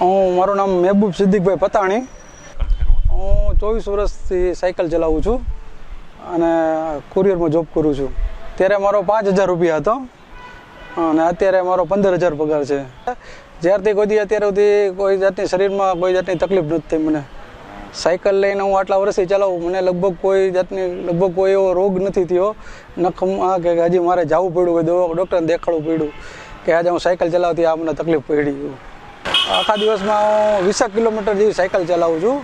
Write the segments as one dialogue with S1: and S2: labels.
S1: હું, મારું નામ મહેબૂબ સિદ્દીકભાઈ પતાણી. હું ચોવીસ વર્ષથી સાયકલ ચલાવું છું અને કુરિયરમાં જોબ કરું છું. ત્યારે મારો પાંચ હજાર રૂપિયા હતો અને અત્યારે મારો પંદર હજાર પગાર છે. જ્યારથી કોઈ અત્યાર સુધી કોઈ જાતની શરીરમાં કોઈ જાતની તકલીફ નથી થઈ મને. સાયકલ લઈને હું આટલા વર્ષથી ચલાવું, મને લગભગ કોઈ જાતની, લગભગ કોઈ એવો રોગ નથી થયો. નખમાં કે હજી મારે જવું પડ્યું કે ડૉક્ટરને દેખાડવું પડ્યું કે આજે હું સાયકલ ચલાવતી આ મને તકલીફ પડી. આખા દિવસમાં હું વીસેક કિલોમીટર જેવી સાયકલ ચલાવું છું.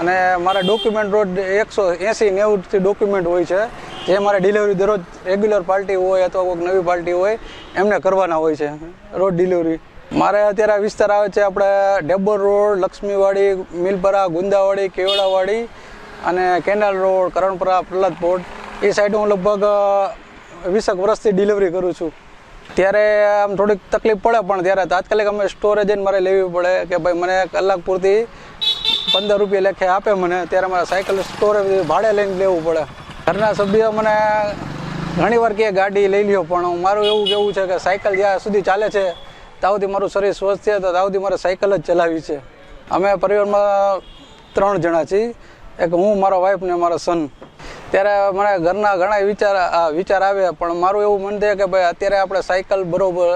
S1: અને મારા ડોક્યુમેન્ટ રોજ એકસો એંસી નેવુંથી ડોક્યુમેન્ટ હોય છે. જે મારે ડિલિવરી દરરોજ રેગ્યુલર પાર્ટી હોય અથવા કોઈક નવી પાર્ટી હોય, એમને કરવાના હોય છે. રોજ ડિલિવરી મારે અત્યારે વિસ્તાર આવે છે આપણે ડેબર રોડ, લક્ષ્મીવાડી, મિલપરા, ગુંદાવાડી, કેવડાવાડી અને canal road, Karanpara, Prahlad plot. એ સાઈડ હું લગભગ વીસેક વર્ષથી ડિલિવરી કરું છું. ત્યારે આમ થોડીક તકલીફ પડે, પણ ત્યારે તાત્કાલિક અમે સ્ટોરે જઈને મારે લેવી પડે કે ભાઈ મને કલાક પૂરતી પંદર રૂપિયા લેખે આપે મને, ત્યારે મારે સાયકલ સ્ટોરે ભાડે લઈને લેવું પડે. ઘરના સભ્યો મને ઘણીવાર કે ગાડી લઈ લ્યો, પણ મારું એવું કેવું છે કે સાયકલ જ્યાં સુધી ચાલે છે, ત્યાં સુધી મારું શરીર સ્વસ્થ છે, તો ત્યાં સુધી મારે સાયકલ જ ચલાવી છે. અમે પરિવારમાં ત્રણ જણા છીએ, એક હું, મારા વાઈફ ને મારા સન ત્યારે મને ઘરના ઘણા વિચાર વિચાર આવે પણ મારું એવું મન છે કે ભાઈ અત્યારે આપણે સાયકલ બરોબર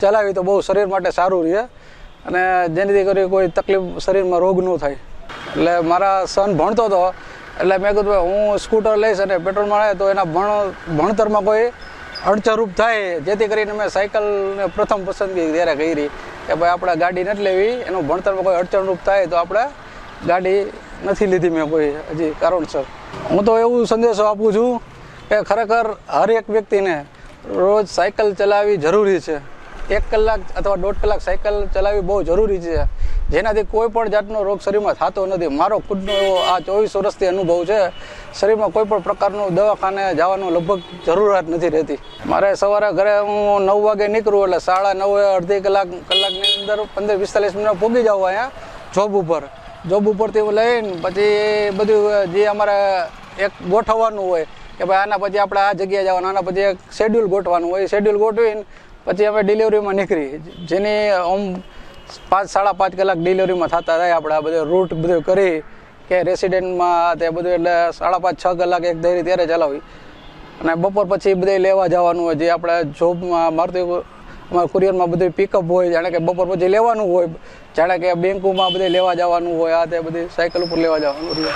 S1: ચલાવી તો બહુ શરીર માટે સારું રહે અને જેનાથી કરી કોઈ તકલીફ શરીરમાં રોગ ન થાય. એટલે મારા સન ભણતો હતો, એટલે મેં કીધું ભાઈ હું સ્કૂટર લઈશ અને પેટ્રોલ મળે તો એના ભણ, ભણતરમાં કોઈ અડચણરૂપ થાય, જેથી કરીને મેં સાયકલને પ્રથમ પસંદગી ત્યારે કરી કે ભાઈ આપણે ગાડી નથી લેવી, એનું ભણતરમાં કોઈ અડચણરૂપ થાય તો આપણે ગાડી નથી લીધી મેં કોઈ હજી કારણસર. હું તો એવું સંદેશો આપું છું કે ખરેખર હર એક વ્યક્તિને રોજ સાયકલ ચલાવવી જરૂરી છે. એક કલાક અથવા દોઢ કલાક સાયકલ ચલાવવી બહુ જરૂરી છે. જેનાથી કોઈ પણ જાતનો રોગ શરીરમાં થતો નથી. મારો ખુદનો એવો આ ચોવીસ વર્ષથી અનુભવ છે. શરીરમાં કોઈ પણ પ્રકારનું દવાખાને જવાનું લગભગ જરૂરિયાત નથી રહેતી. મારે સવારે ઘરે હું નવ વાગે નીકળું એટલે સાડા નવે અડધી કલાક, કલાકની અંદર પંદર પિસ્તાલીસ મિનિટ પૂગી જાઉં અહીંયા જોબ ઉપર. જોબ ઉપરથી લઈને પછી બધું જે અમારે એક ગોઠવવાનું હોય, કે ભાઈ આના પછી આપણે આ જગ્યાએ જવાનું, આના પછી એક શેડ્યુલ ગોઠવાનું હોય શેડ્યુલ ગોઠવીને પછી અમે ડિલિવરીમાં નીકળી. જેની આમ પાંચ, સાડા પાંચ કલાક ડિલિવરીમાં થતા થાય, આપણે આ બધું રૂટ બધું કરી કે રેસિડેન્ટમાં તે બધું એટલે સાડા પાંચ, છ કલાક એક ધૈર્ય ત્યારે ચલાવી. અને બપોર પછી બધે લેવા જવાનું હોય, જે આપણે જોબમાં મારતી અમારા કુરિયરમાં બધું પિકઅપ હોય, જાણે કે બપોર પછી લેવાનું હોય. જાણે કે બેંકોમાં બધે લેવા જવાનું હોય, આ તે બધી સાયકલ ઉપર લેવા જવાનું હોય.